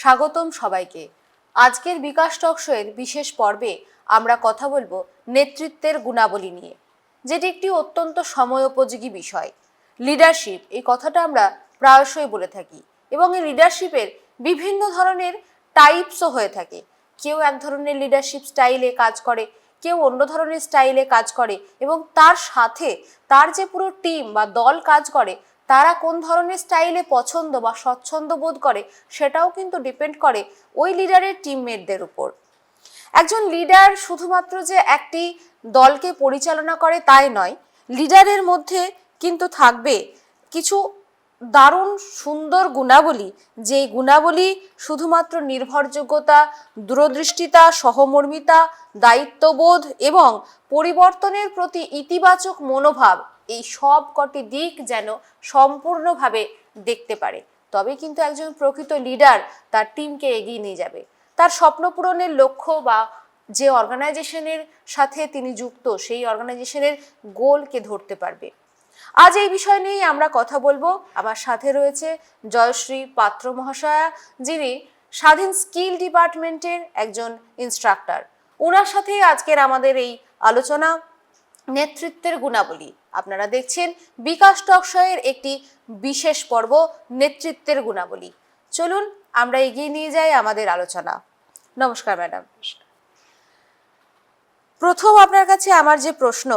স্বাগতম সবাইকে। আজকের বিকাশ টকশোয়ের বিশেষ পর্বে আমরা কথা বলব নেতৃত্বের গুণাবলী নিয়ে, যেটি একটি অত্যন্ত সময়োপযোগী বিষয়। লিডারশিপ, এই কথাটা আমরা প্রায়শই বলে থাকি এবং এই লিডারশিপের বিভিন্ন ধরনের টাইপসও হয়ে থাকে। কেউ এক ধরনের লিডারশিপ স্টাইলে কাজ করে, কেউ অন্য ধরনের স্টাইলে কাজ করে এবং তার সাথে তার যে পুরো টিম বা দল কাজ করে তারা কোন ধরনের স্টাইলে পছন্দ বা স্বচ্ছন্দ বোধ করে সেটাও কিন্তু ডিপেন্ড করে ওই লিডারের টিমমেটদের উপর। একজন লিডার শুধুমাত্র যে একটি দলকে পরিচালনা করে তাই নয় লিডারের মধ্যে কিন্তু থাকবে কিছু দারুণ সুন্দর গুণাবলী যে গুণাবলী শুধুমাত্র নির্ভরযোগ্যতা, দূরদৃষ্টিতা, সহমর্মিতা, দায়িত্ববোধ এবং পরিবর্তনের প্রতি ইতিবাচক মনোভাব এই সব কটি দিক যেন সম্পূর্ণভাবে দেখতে পারে। তবে কিন্তু একজন প্রকৃত লিডার তার টিমকে এগিয়ে নিয়ে যাবে। তার স্বপ্ন পূরণের লক্ষ্য বা যে অর্গানাইজেশনের সাথে তিনি যুক্ত, সেই অর্গানাইজেশনের গোলকে ধরতে পারবে। আজ এই বিষয় নিয়েই আমরা কথা বলব। আমার সাথে রয়েছে জয়শ্রী পাত্র মহাশয়া, যিনি স্বাধীন স্কিল ডিপার্টমেন্টের একজন ইনস্ট্রাক্টর ওনার সাথেই আজকের আমাদের এই আলোচনা। নেতৃত্বের গুণাবলী। আপনারা দেখছেন বিকাশ টকশয়ের একটি বিশেষ পর্ব নেতৃত্বের গুণাবলী। চলুন আমরা এগিয়ে নিয়ে যাই আমাদের আলোচনা। নমস্কার ম্যাডাম। প্রথম আপনার কাছে আমার যে প্রশ্ন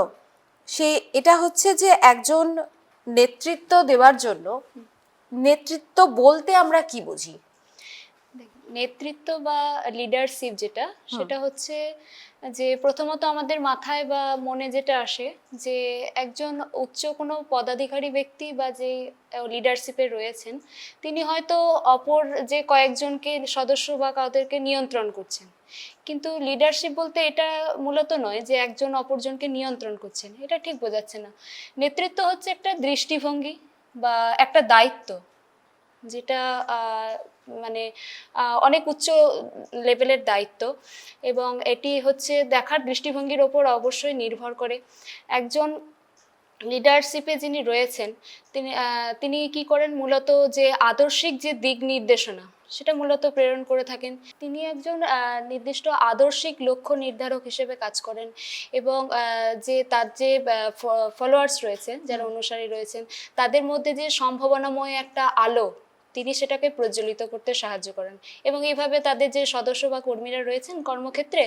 সে এটা হচ্ছে যে একজন নেতৃত্ব দেওয়ার জন্য নেতৃত্ব বলতে আমরা কি বুঝি? নেতৃত্ব বা লিডারশিপ যেটা সেটা হচ্ছে যে প্রথমত আমাদের মাথায় বা মনে যেটা আসে যে একজন উচ্চ কোনো পদাধিকারী ব্যক্তি বা যে লিডারশিপে রয়েছেন তিনি হয়তো অপর যে কয়েকজনকে সদস্য বা কাউদেরকে নিয়ন্ত্রণ করছেন। কিন্তু লিডারশিপ বলতে এটা মূলত নয় যে একজন অপরজনকে নিয়ন্ত্রণ করছেন এটা ঠিক বোঝাচ্ছে না। নেতৃত্ব হচ্ছে একটা দৃষ্টিভঙ্গি বা একটা দায়িত্ব যেটা মানে অনেক উচ্চ লেভেলের দায়িত্ব এবং এটি হচ্ছে দেখার দৃষ্টিভঙ্গির ওপর অবশ্যই নির্ভর করে। একজন লিডারশিপে যিনি রয়েছেন তিনি তিনি কি করেন? মূলত যে আদর্শিক যে দিক নির্দেশনা সেটা মূলত প্রেরণ করে থাকেন। তিনি একজন নির্দিষ্ট আদর্শিক লক্ষ্য নির্ধারক হিসেবে কাজ করেন এবং যে তার যে ফলোয়ার্স রয়েছে যারা অনুসারী রয়েছেন তাদের মধ্যে যে সম্ভাবনাময় একটা আলো তিনি সেটাকে প্রজ্বলিত করতে সাহায্য করেন। এবং এইভাবে তাদের যে সদস্য বা কর্মীরা রয়েছেন কর্মক্ষেত্রে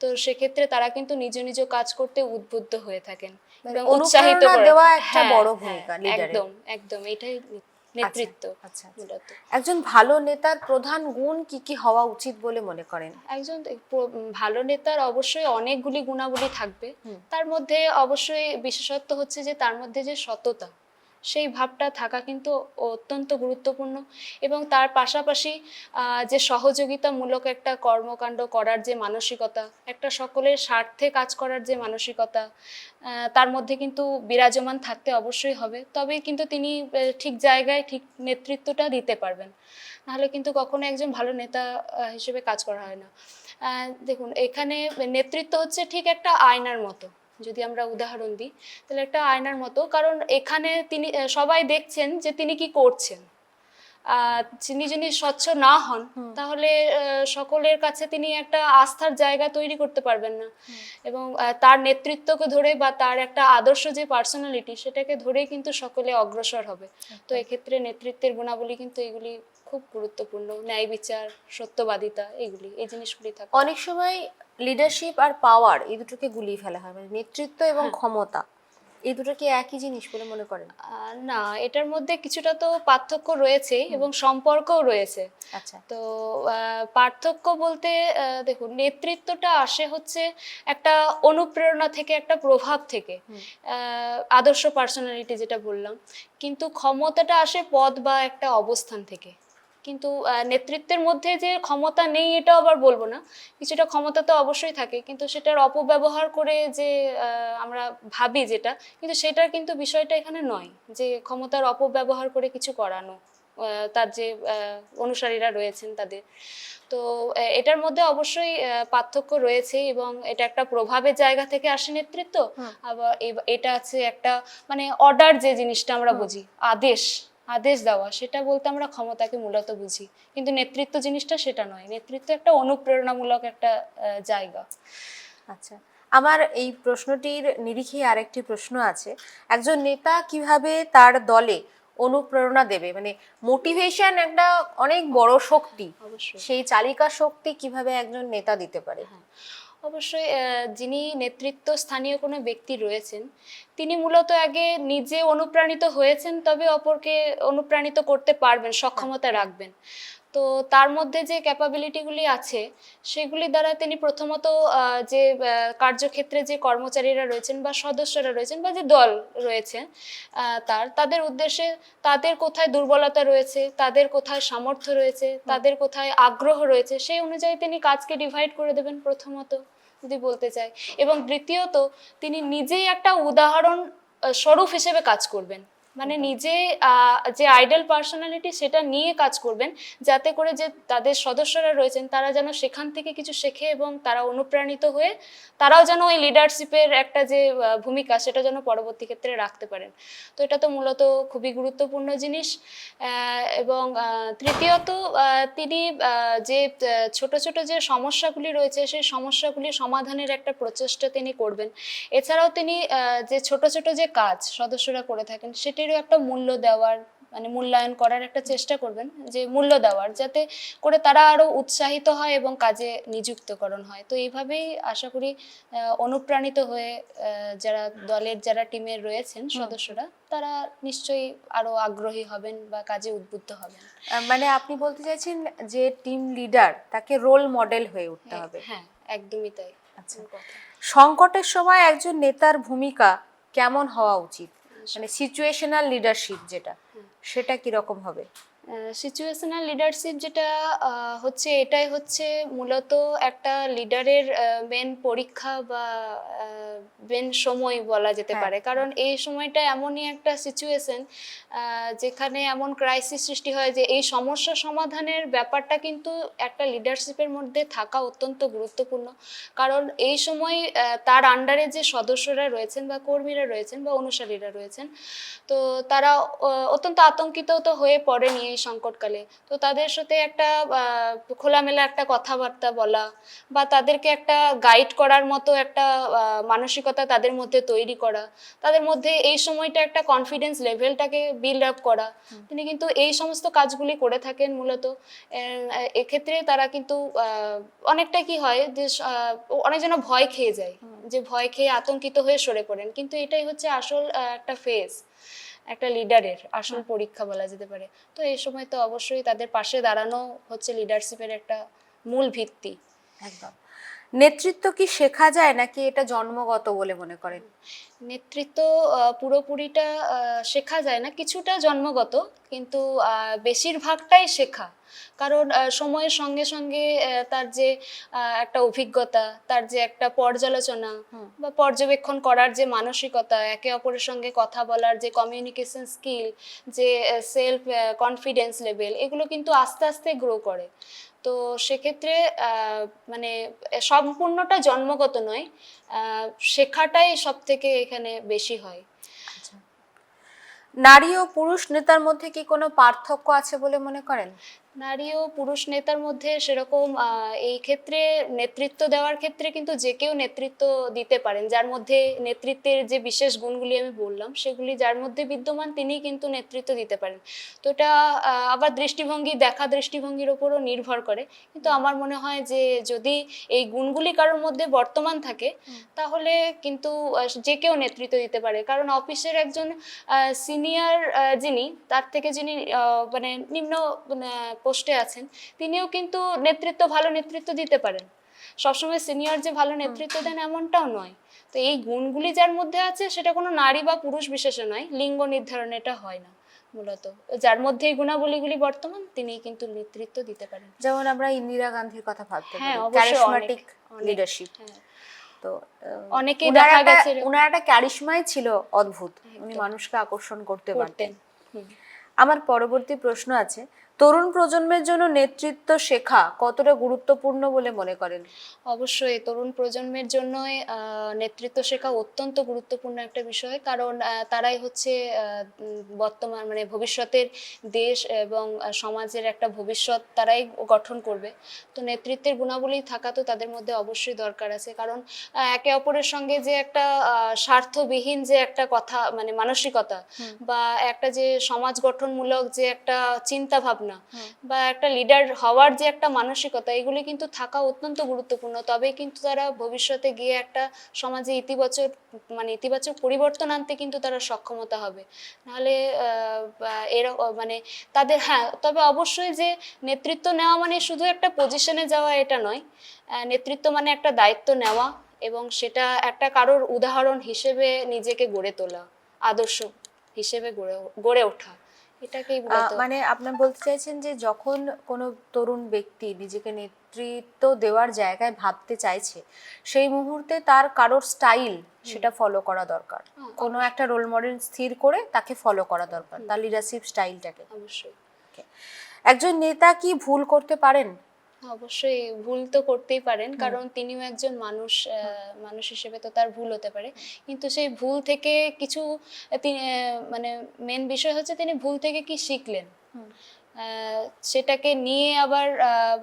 তো সেক্ষেত্রে তারা কিন্তু নিজ নিজ কাজ করতে উদ্বুদ্ধ হয়ে থাকেন মানে এবং উৎসাহিত দেওয়া একটা হ্যাঁ, বড় হ্যাঁ, ভূমিকা একদম একদম এটাই নেতৃত্ব আচ্ছা আচ্ছা। একজন ভালো নেতার প্রধান গুণ কি কি হওয়া উচিত বলে মনে করেন? একজন ভালো নেতার অবশ্যই অনেকগুলি গুণাবলী থাকবে। তার মধ্যে অবশ্যই বিশেষত্ব হচ্ছে যে তার মধ্যে যে সততা। সেই ভাবটা থাকা কিন্তু অত্যন্ত গুরুত্বপূর্ণ এবং তার পাশাপাশি যে সহযোগিতামূলক একটা কর্মকাণ্ড করার যে মানসিকতা, একটা সকলের স্বার্থে কাজ করার যে মানসিকতা তার মধ্যে কিন্তু বিরাজমান থাকতে অবশ্যই হবে। তবেই কিন্তু তিনি ঠিক জায়গায় ঠিক নেতৃত্বটা দিতে পারবেন। নাহলে কিন্তু কখনো একজন ভালো নেতা হিসেবে কাজ করা হয় না। দেখুন, এখানে নেতৃত্ব হচ্ছে ঠিক একটা আয়নার মতো। যদি আমরা উদাহরণ দিই তাহলে একটা আয়নার মতো কারণ এখানে তিনি সবাই দেখছেন যে তিনি কি করছেন। তিনি যদি স্বচ্ছ না হন তাহলে সকলের কাছে তিনি একটা আস্থার জায়গা তৈরি করতে পারবেন না। এবং তার নেতৃত্বকে ধরে বা তার একটা আদর্শ যে পার্সোনালিটি সেটাকে ধরেই কিন্তু সকলে অগ্রসর হবে। তো এক্ষেত্রে নেতৃত্বের গুণাবলী কিন্তু এগুলি খুব গুরুত্বপূর্ণ। ন্যায় বিচার সত্যবাদিতা এগুলি এই জিনিসগুলি থাকে। অনেক সময় লিডারশিপ আর পাওয়ার এই দুটোকে গুলিয়ে ফেলা হয়। মানে নেতৃত্ব এবং হ্যাঁ। ক্ষমতা এই দুটো কি একই জিনিস বলে মনে করেন? না এটার মধ্যে কিছুটা তো পার্থক্য রয়েছে এবং সম্পর্কও রয়েছে। আচ্ছা। তো পার্থক্য বলতে দেখুন নেতৃত্বটা আসে হচ্ছে একটা অনুপ্রেরণা থেকে একটা প্রভাব থেকে। আদর্শ পার্সোনালিটি যেটা বললাম। কিন্তু ক্ষমতাটা আসে পদ বা একটা অবস্থান থেকে। কিন্তু নেতৃত্বের মধ্যে যে ক্ষমতা নেই এটাও আবার বলব না। কিছুটা ক্ষমতা তো অবশ্যই থাকে কিন্তু সেটার অপব্যবহার করে যে আমরা ভাবি যেটা কিন্তু সেটার কিন্তু বিষয়টা এখানে নয়। যে ক্ষমতার অপব্যবহার করে কিছু করানো তার যে অনুসারীরা রয়েছেন তাদের। তো এটার মধ্যে অবশ্যই পার্থক্য রয়েছে এবং এটা একটা প্রভাবের জায়গা থেকে আসে নেতৃত্ব। আবার এটা আছে একটা মানে অর্ডার যে জিনিসটা আমরা বুঝি আদেশ। আদেশ দেওয়া সেটা বলতে আমরা ক্ষমতাকে মূলত বুঝি। কিন্তু নেতৃত্ব জিনিসটা সেটা নয়। নেতৃত্ব একটা অনুপ্রেরণামূলক একটা জায়গা। আচ্ছা। আমার এই প্রশ্নটির নিরিখে আরেকটি প্রশ্ন আছে। একজন নেতা কীভাবে তার দলে অনুপ্রেরণা দেবে? মানে মোটিভেশন একটা অনেক বড় শক্তি। সেই চালিকা শক্তি কীভাবে একজন নেতা দিতে পারে? অবশ্যই যিনি নেতৃত্ব স্থানীয় কোনো ব্যক্তি রয়েছেন তিনি মূলত আগে নিজে অনুপ্রাণিত হয়েছেন তবে অপরকে অনুপ্রাণিত করতে পারবেন সক্ষমতা রাখবেন। তো তার মধ্যে যে ক্যাপাবিলিটিগুলি আছে সেগুলি দ্বারা তিনি প্রথমত যে কার্যক্ষেত্রে যে কর্মচারীরা রয়েছেন বা সদস্যরা রয়েছেন বা যে দল রয়েছে তার তাদের উদ্দেশ্যে তাদের কোথায় দুর্বলতা রয়েছে তাদের কোথায় সামর্থ্য রয়েছে তাদের কোথায় আগ্রহ রয়েছে সেই অনুযায়ী তিনি কাজকে ডিভাইড করে দেবেন প্রথমত। যদি বলতে চাই। এবং দ্বিতীয়ত তিনি নিজেই একটা উদাহরণ স্বরূপ হিসেবে কাজ করবেন। মানে নিজে যে আইডল পার্সোনালিটি সেটা নিয়ে কাজ করবেন, যাতে করে যে তাদের সদস্যরা রয়েছেন, তারা যেন সেখান থেকে কিছু শেখে এবং তারা অনুপ্রাণিত হয়ে, তারাও যেন ওই লিডারশিপের একটা যে ভূমিকা সেটা যেন পরবর্তী ক্ষেত্রে রাখতে পারেন। তো এটা তো মূলত খুবই গুরুত্বপূর্ণ জিনিস। এবং তৃতীয়ত তিনি যে ছোট ছোট যে সমস্যাগুলি রয়েছে, সেই সমস্যাগুলি সমাধানের একটা প্রচেষ্টা তিনি করবেন। এছাড়াও তিনি যে ছোট ছোট যে কাজ সদস্যরা করে থাকেন সেটিরও একটা মূল্য দেওয়ার মানে মূল্যায়ন করার একটা চেষ্টা করবেন যে মূল্য দেওয়ার যাতে করে তারা আরও উৎসাহিত হয় এবং কাজে নিযুক্তকরণ হয়। তো এইভাবেই আশা করি অনুপ্রাণিত হয়ে যারা দলের যারা টিমের রয়েছেন সদস্যরা তারা নিশ্চয়ই আরও আগ্রহী হবেন বা কাজে উদ্বুদ্ধ হবেন। মানে আপনি বলতে চাইছেন যে টিম লিডার তাকে রোল মডেল হয়ে উঠতে হবে। হ্যাঁ একদমই তাই। আচ্ছা। সংকটের সময় একজন নেতার ভূমিকা কেমন হওয়া উচিত? মানে সিচুয়েশনাল লিডারশিপ যেটা, সেটা কি রকম হবে সিচুয়েশনাল লিডারশিপ যেটা হচ্ছে, এটাই হচ্ছে মূলত একটা লিডারের মেন পরীক্ষা বা মেন সময় বলা যেতে হ্যাঁ, পারে। কারণ এই সময়টা এমনই একটা সিচুয়েশন যেখানে এমন ক্রাইসিস সৃষ্টি হয় যে এই সমস্যা সমাধানের ব্যাপারটা কিন্তু একটা লিডারশিপের মধ্যে থাকা অত্যন্ত গুরুত্বপূর্ণ। কারণ এই সময় তার আন্ডারে যে সদস্যরা রয়েছেন বা কর্মীরা রয়েছেন বা অনুসারীরা রয়েছেন তো তারা অত্যন্ত আতঙ্কিত তো হয়ে পড়েনি এই সংকটকালে। তো তাদের সাথে একটা খোলামেলা একটা কথাবার্তা বলা বা তাদেরকে একটা গাইড করার মতো একটা আহ, মানসিকতা তাদের মধ্যে তৈরি করা তাদের মধ্যে এই সময়টা একটা কনফিডেন্স লেভেলটাকে বিল্ড আপ করা। তিনি কিন্তু এই সমস্ত কাজগুলি করে থাকেন মূলত। এক্ষেত্রে তারা কিন্তু অনেকটা কি হয় যে আহ, অনেকজন ভয় খেয়ে যায় যে ভয় খেয়ে আতঙ্কিত হয়ে সরে পড়েন। কিন্তু এটাই হচ্ছে আসল একটা ফেজ একটা লিডারের আসল পরীক্ষা বলা যেতে পারে। তো এই সময় তো অবশ্যই তাদের পাশে দাঁড়ানো হচ্ছে লিডারশিপের একটা মূল ভিত্তি। একদম। নেতৃত্ব কি শেখা যায় নাকি এটা জন্মগত বলে মনে করেন? নেতৃত্ব পুরোপুরিটা শেখা যায় না কিছুটা জন্মগত কিন্তু বেশিরভাগটাই শেখা। কারণ সময়ের সঙ্গে সঙ্গে তার যে একটা অভিজ্ঞতা তার যে একটা পর্যালোচনা। বা পর্যবেক্ষণ করার যে মানসিকতা একে অপরের সঙ্গে কথা বলার যে কমিউনিকেশন স্কিল যে সেলফ কনফিডেন্স লেভেল এগুলো কিন্তু আস্তে আস্তে গ্রো করে। তো সেক্ষেত্রে মানে সম্পূর্ণটা জন্মগত নয় শেখাটাই সব থেকে এখানে বেশি হয়। নারী ও পুরুষ নেতার মধ্যে কি কোনো পার্থক্য আছে বলে মনে করেন? নারী ও পুরুষ নেতার মধ্যে সেরকম এই ক্ষেত্রে নেতৃত্ব দেওয়ার ক্ষেত্রে কিন্তু যে কেউ নেতৃত্ব দিতে পারেন যার মধ্যে নেতৃত্বের যে বিশেষ গুণগুলি আমি বললাম সেগুলি যার মধ্যে বিদ্যমান তিনি কিন্তু নেতৃত্ব দিতে পারেন। তো এটা আবার দৃষ্টিভঙ্গি দেখা দৃষ্টিভঙ্গির ওপরও নির্ভর করে। কিন্তু আমার মনে হয় যে যদি এই গুণগুলি কারোর মধ্যে বর্তমান থাকে তাহলে কিন্তু যে কেউ নেতৃত্ব দিতে পারে। কারণ অফিসের একজন সিনিয়র যিনি তার থেকে যিনি মানে নিম্ন পোস্টে আছেন তিনিও কিন্তু নেতৃত্ব ভালো নেতৃত্ব দিতে পারেন। সবসময় সিনিয়র যে ভালো নেতৃত্ব দেন এমনটাও নয়। তো এই গুণগুলি যার মধ্যে আছে সেটা কোনো নারী বা পুরুষ বিশেষে নয় লিঙ্গ নির্ধারণ এটা হয় না মূলত। যার মধ্যে এই গুণাবলীগুলি বর্তমান তিনি কিন্তু নেতৃত্ব দিতে পারেন। যেমন আমরা ইন্দিরা গান্ধীর কথা ভাবতে হ্যাঁ, পারি অনেক। লিডারশিপ। তো অনেকেই দেখা গেছে ওনার একটা ক্যারিশমাই ছিল অদ্ভুত উনি মানুষকে আকর্ষণ করতে পারতেন। আমার পরবর্তী প্রশ্ন আছে তরুণ প্রজন্মের জন্য নেতৃত্ব শেখা কতটা গুরুত্বপূর্ণ বলে মনে করেন? অবশ্যই তরুণ প্রজন্মের জন্যই আহ, নেতৃত্ব শেখা অত্যন্ত গুরুত্বপূর্ণ একটা বিষয়। কারণ তারাই হচ্ছে বর্তমান মানে ভবিষ্যতের দেশ এবং সমাজের একটা ভবিষ্যৎ তারাই গঠন করবে। তো নেতৃত্বের গুণাবলী থাকা তো তাদের মধ্যে অবশ্যই দরকার আছে। কারণ একে অপরের সঙ্গে যে একটা স্বার্থবিহীন যে একটা কথা মানে মানসিকতা বা একটা যে সমাজ গঠনমূলক যে একটা চিন্তা ভাবনা বা একটা লিডার হওয়ার যে একটা মানসিকতা এগুলি কিন্তু থাকা অত্যন্ত গুরুত্বপূর্ণ। তবে কিন্তু তারা ভবিষ্যতে গিয়ে একটা সমাজে ইতিবাচক মানে ইতিবাচক পরিবর্তন আনতে কিন্তু তারা সক্ষমতা হবে। নাহলে এর- মানে তাদের হ্যাঁ তবে অবশ্যই যে নেতৃত্ব নেওয়া মানে শুধু একটা পজিশনে যাওয়া এটা নয়। নেতৃত্ব মানে একটা দায়িত্ব নেওয়া এবং সেটা একটা কারোর উদাহরণ হিসেবে নিজেকে গড়ে তোলা আদর্শ হিসেবে গড়ে গড়ে ওঠা। এটাকেই মানে আপনার বলতে চাইছেন যে যখন কোনো তরুণ ব্যক্তি নিজেকে নেতৃত্ব দেওয়ার জায়গায় ভাবতে চাইছে সেই মুহূর্তে তার কারোর স্টাইল সেটা ফলো করা দরকার। কোনো একটা রোল মডেল স্থির করে তাকে ফলো করা দরকার তার লিডারশিপ স্টাইলটাকে অবশ্যই। একজন নেতা কি ভুল করতে পারেন? অবশ্যই ভুল তো করতেই পারেন কারণ তিনিও একজন মানুষ মানুষ হিসেবে তো তার ভুল হতে পারে। কিন্তু সেই ভুল থেকে কিছু তিনি মানে মেন বিষয় হচ্ছে তিনি ভুল থেকে কি শিখলেন? সেটাকে নিয়ে আবার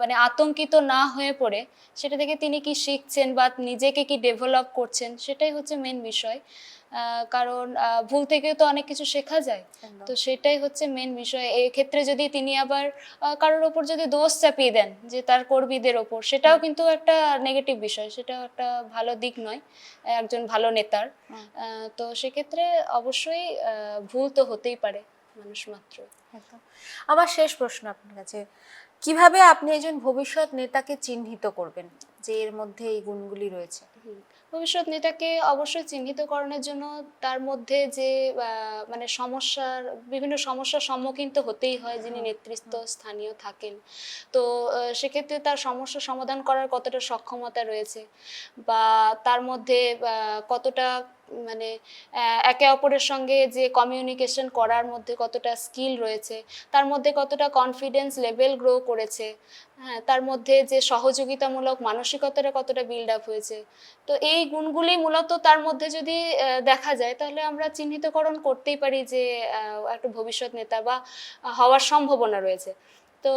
মানে আতঙ্কিত না হয়ে পড়ে সেটা থেকে তিনি কি শিখছেন বা নিজেকে কি ডেভেলপ করছেন সেটাই হচ্ছে মেন বিষয়। কারণ ভুল থেকেও তো অনেক কিছু শেখা যায়। তো সেটাই হচ্ছে মেন বিষয়। এই ক্ষেত্রে যদি তিনি আবার কারোর ওপর যদি দোষ চাপিয়ে দেন যে তার কর্মীদের ওপর সেটাও কিন্তু একটা নেগেটিভ বিষয় সেটাও একটা ভালো দিক নয় একজন ভালো নেতার। তো সেক্ষেত্রে অবশ্যই ভুল তো হতেই পারে মানুষ মাত্র। আমার শেষ প্রশ্ন আপনার কাছে। কীভাবে আপনি একজন ভবিষ্যৎ নেতাকে চিহ্নিত করবেন? যে এর মধ্যে এই গুণগুলি রয়েছে। ভবিষ্যৎ নেতাকে অবশ্যই চিহ্নিতকরণের জন্য তার মধ্যে যে মানে সমস্যার বিভিন্ন সমস্যার সম্মুখীন তো হতেই হয় যিনি নেতৃত্ব স্থানীয় থাকেন। তো সেক্ষেত্রে তার সমস্যা সমাধান করার কতটা সক্ষমতা রয়েছে? বা তার মধ্যে কতটা মানে একে অপরের সঙ্গে যে কমিউনিকেশন করার মধ্যে কতটা স্কিল রয়েছে, তার মধ্যে কতটা কনফিডেন্স লেভেল গ্রো করেছে হ্যাঁ তার মধ্যে যে সহযোগিতামূলক মানসিকতাটা কতটা বিল্ড আপ হয়েছে। তো এই গুণগুলি মূলত তার মধ্যে যদি দেখা যায়, তাহলে আমরা চিহ্নিতকরণ করতেই পারি যে একটা ভবিষ্যৎ নেতা বা হওয়ার সম্ভাবনা রয়েছে। তো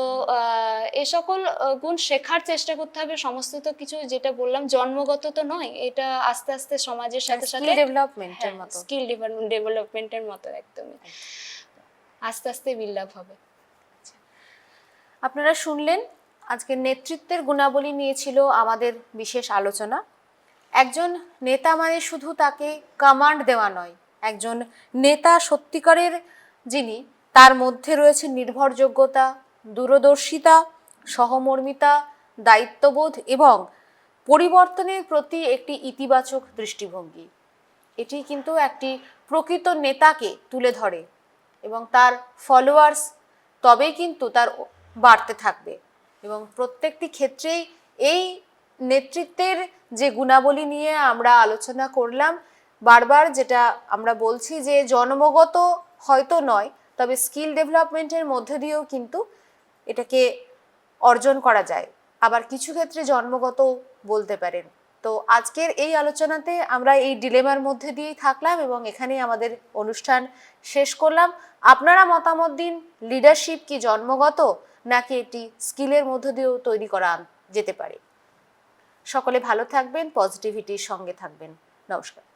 এ সকল গুণ শেখার চেষ্টা করতে হবে। সমস্ত তো কিছু যেটা বললাম জন্মগত তো নয় এটা আস্তে আস্তে সমাজের সাথে সাথে ডেভেলপমেন্টের হ্যাঁ, মতো। স্কিল ডেভেলপমেন্টের মতো একদমই। আস্তে আস্তে বিল্ড আপ হবে। আপনারা শুনলেন আজকে নেতৃত্বের গুণাবলী নিয়েছিল আমাদের বিশেষ আলোচনা। একজন নেতা মানে শুধু তাকে কমান্ড দেওয়া নয় একজন নেতা সত্যিকারের যিনি তার মধ্যে রয়েছে নির্ভরযোগ্যতা দূরদর্শিতা, সহমর্মিতা, দায়িত্ববোধ এবং পরিবর্তনের প্রতি একটি ইতিবাচক দৃষ্টিভঙ্গি। এটি কিন্তু একটি প্রকৃত নেতাকে তুলে ধরে এবং তার ফলোয়ার্স তবেই কিন্তু তার বাড়তে থাকবে এবং প্রত্যেকটি ক্ষেত্রেই এই নেতৃত্বের যে গুণাবলী নিয়ে আমরা আলোচনা করলাম, বারবার যেটা আমরা বলছি যে জন্মগত হয়তো নয়, তবে স্কিল ডেভেলপমেন্টের মধ্যে দিয়েও কিন্তু এটাকে অর্জন করা যায়। আবার কিছু ক্ষেত্রে জন্মগত বলতে পারেন। তো আজকের এই আলোচনাতে আমরা এই ডিলেমার মধ্যে দিয়েই থাকলাম এবং এখানেই আমাদের অনুষ্ঠান শেষ করলাম। আপনারা মতামত দিন, লিডারশিপ কি জন্মগত, নাকি এটি স্কিলের মধ্য দিয়েও তৈরি করা যেতে পারে। সকলে ভালো থাকবেন, পজিটিভিটির সঙ্গে থাকবেন। নমস্কার।